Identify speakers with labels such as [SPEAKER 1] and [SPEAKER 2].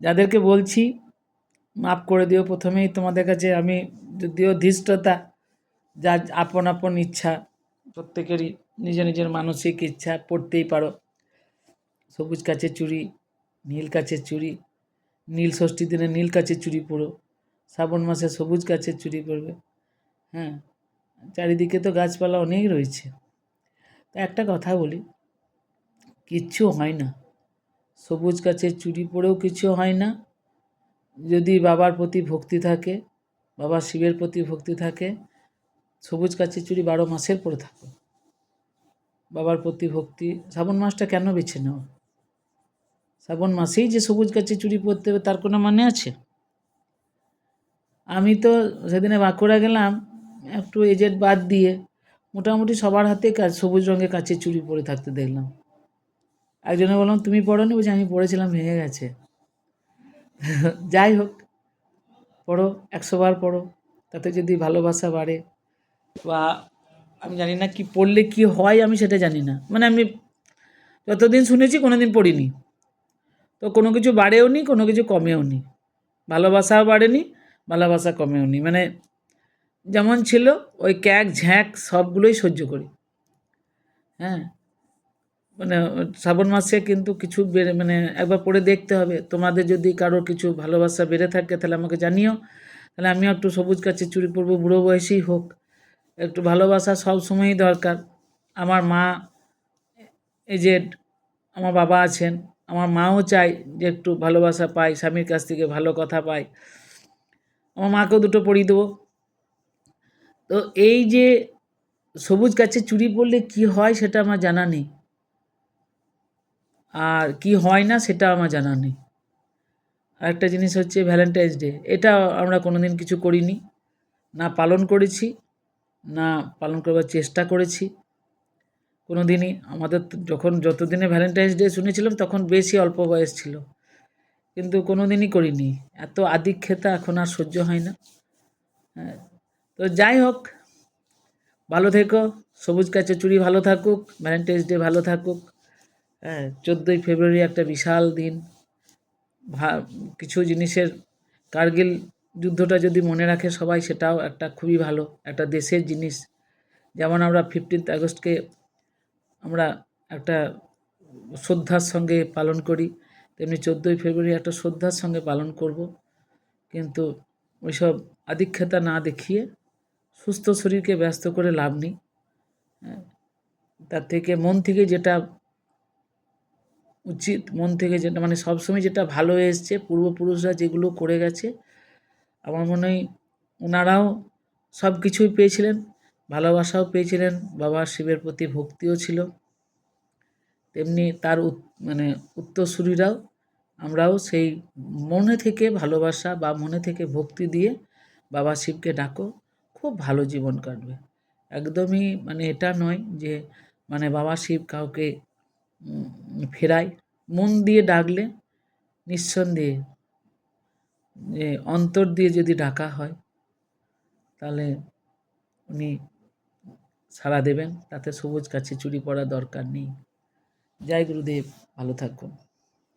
[SPEAKER 1] যাদেরকে বলছি, মাফ করে দিও প্রথমেই তোমাদের কাছে আমি যদিও ধৃষ্টতা যার আপন আপন ইচ্ছা, প্রত্যেকেরই নিজের নিজের মানসিক ইচ্ছা পড়তেই পারো। সবুজ কাচের চুড়ি, নীল কাচের চুড়ি, নীল ষষ্ঠীর দিনে নীল কাচের চুড়ি পরো, শ্রাবণ মাসে সবুজ কাচের চুড়ি পরবে হ্যাঁ চারিদিকে তো গাছপালা অনেক রয়েছে। তা একটা কথা বলি, কিচ্ছু হয় না। সবুজ গাছের চুড়ি পরেও কিছু হয় না। যদি বাবার প্রতি ভক্তি থাকে, বাবা শিবের প্রতি ভক্তি থাকে, সবুজ গাছের চুড়ি বারো মাসের পরে থাকো বাবার প্রতি ভক্তি, শ্রাবণ মাসটা কেন বেছে নেওয়া? শ্রাবণ মাসেই যে সবুজ গাছের চুড়ি পরতে হবে, তার কোনো মানে আছে? আমি তো সেদিনে বাঁকুড়া গেলাম, একটু এজেড বাদ দিয়ে, মোটামুটি সবার হাতে সবুজ রঙের কাচের চুড়ি পরে থাকতে দেখলাম। একজনে বললাম, তুমি পড়োনি? বলছি, আমি পড়েছিলাম, ভেঙে গেছে। যাই হোক, পড়ো, একশো বার পড়ো, তাতে যদি ভালোবাসা বাড়ে। বা আমি জানি না কি পড়লে কি হয়, আমি সেটা জানি না। মানে আমি যতদিন শুনেছি কোনো দিন পড়িনি। তো কোনো কিছু বাড়েও নি, কোনো কিছু কমেও নি। ভালোবাসাও বাড়েনি, ভালোবাসা কমেও নি। মানে যেমন ছিল, ওই ক্যাক, ঝ্যাঁক সবগুলোই সহ্য করি। হ্যাঁ? মানে শ্রাবণ মাসে কিন্তু কিছু বেড়ে মানে একবার পড়ে দেখতে হবে। তোমাদের যদি কারোর কিছু ভালোবাসা বেড়ে থাকে, তাহলে আমাকে জানিও। তাহলে আমিও একটু সবুজ গাছের চুরি পরবো, বুড়ো বয়সেই হোক। একটু ভালোবাসা সব সময়ই দরকার। আমার মা এজেড আমার বাবা আছেন, আমার মাও চায় যে একটু ভালোবাসা পাই স্বামীর কাছ থেকে ভালো কথা পাই আমার মাকেও দুটো পরিয়ে দেবো। তো এই যে সবুজ গাছের চুরি পরলে কি হয় সেটা আমার জানা নেই। আর কি হয় না সেটা আমার জানা নেই। আরেকটা জিনিস হচ্ছে ভ্যালেন্টাইন্স ডে এটা আমরা কোনো দিন কিছু করিনি। না পালন করেছি, না পালন করবার চেষ্টা করেছি। কোনো দিনই আমাদের যখন যত দিনে ভ্যালেন্টাইন্স ডে শুনেছিলাম, তখন বেশি অল্প বয়স ছিল। কিন্তু কোনো দিনই করিনি। এত আদিক্ষেতা এখন আর সহ্য হয় না। হ্যাঁ তো যাই হোক, ভালো থেকো, সবুজ কাছে চুড়ি ভালো থাকুক ভ্যালেন্টাইন্স ডে ভালো থাকুক। হ্যাঁ চোদ্দোই ফেব্রুয়ারি একটা বিশাল দিন। ভা কিছু জিনিসের কার্গিল যুদ্ধটা যদি মনে রাখে সবাই সেটাও একটা খুবই ভালো একটা দেশের জিনিস। যেমন আমরা ফিফটিন্থ আগস্টকে আমরা একটা শ্রদ্ধার সঙ্গে পালন করি তেমনি চোদ্দোই ফেব্রুয়ারি একটা শ্রদ্ধার সঙ্গে পালন করব। কিন্তু ওইসব আদিক্ষেতা না দেখিয়ে সুস্থ শরীরকে ব্যস্ত করে লাভ নেই। হ্যাঁ, তার থেকে মন থেকে যেটা উচিত, মন থেকে যেটা মানে সবসময় যেটা ভালো এসছে, পূর্বপুরুষরা যেগুলো করে গেছে, আমার মনে হয় ওনারাও সব কিছুই পেয়েছিলেন, ভালোবাসাও পেয়েছিলেন, বাবা শিবের প্রতি ভক্তিও ছিল। তেমনি তার মানে উত্তরসূরিরাও, আমরাও সেই মনে থেকে ভালোবাসা বা মনে থেকে ভক্তি দিয়ে বাবা শিবকে ডাকো, খুব ভালো জীবন কাটবে। একদমই মানে এটা নয় যে মানে বাবা শিব কাউকে ফেরায়, মন দিয়ে ডাকলে নিঃসন্দেহে যে অন্তর দিয়ে যদি ডাকা হয়, তাহলে উনি সাড়া দেবেন। তাতে সবুজ কাছে চুরি পড়া দরকার নেই। জয় গুরুদেব, ভালো থাকুন।